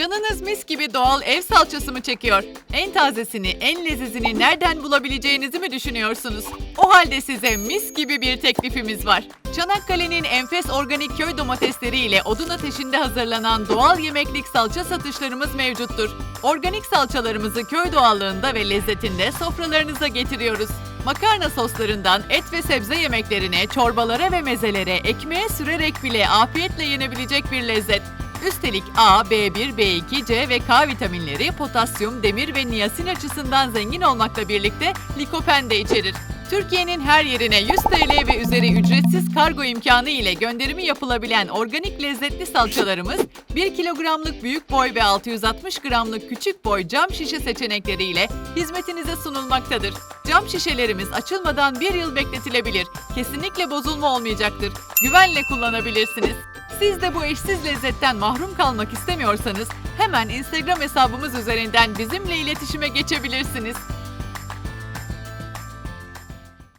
Canınız mis gibi doğal ev salçası mı çekiyor? En tazesini, en lezizini nereden bulabileceğinizi mi düşünüyorsunuz? O halde size mis gibi bir teklifimiz var. Çanakkale'nin enfes organik köy domatesleri ile odun ateşinde hazırlanan doğal yemeklik salça satışlarımız mevcuttur. Organik salçalarımızı köy doğallığında ve lezzetinde sofralarınıza getiriyoruz. Makarna soslarından et ve sebze yemeklerine, çorbalara ve mezelere, ekmeğe sürerek bile afiyetle yenebilecek bir lezzet. Üstelik A, B1, B2, C ve K vitaminleri potasyum, demir ve niyasin açısından zengin olmakla birlikte likopen de içerir. Türkiye'nin her yerine 100 TL ve üzeri ücretsiz kargo imkanı ile gönderimi yapılabilen organik lezzetli salçalarımız 1 kilogramlık büyük boy ve 660 gramlık küçük boy cam şişe seçenekleriyle hizmetinize sunulmaktadır. Cam şişelerimiz açılmadan bir yıl bekletilebilir. Kesinlikle bozulma olmayacaktır. Güvenle kullanabilirsiniz. Siz de bu eşsiz lezzetten mahrum kalmak istemiyorsanız hemen Instagram hesabımız üzerinden bizimle iletişime geçebilirsiniz.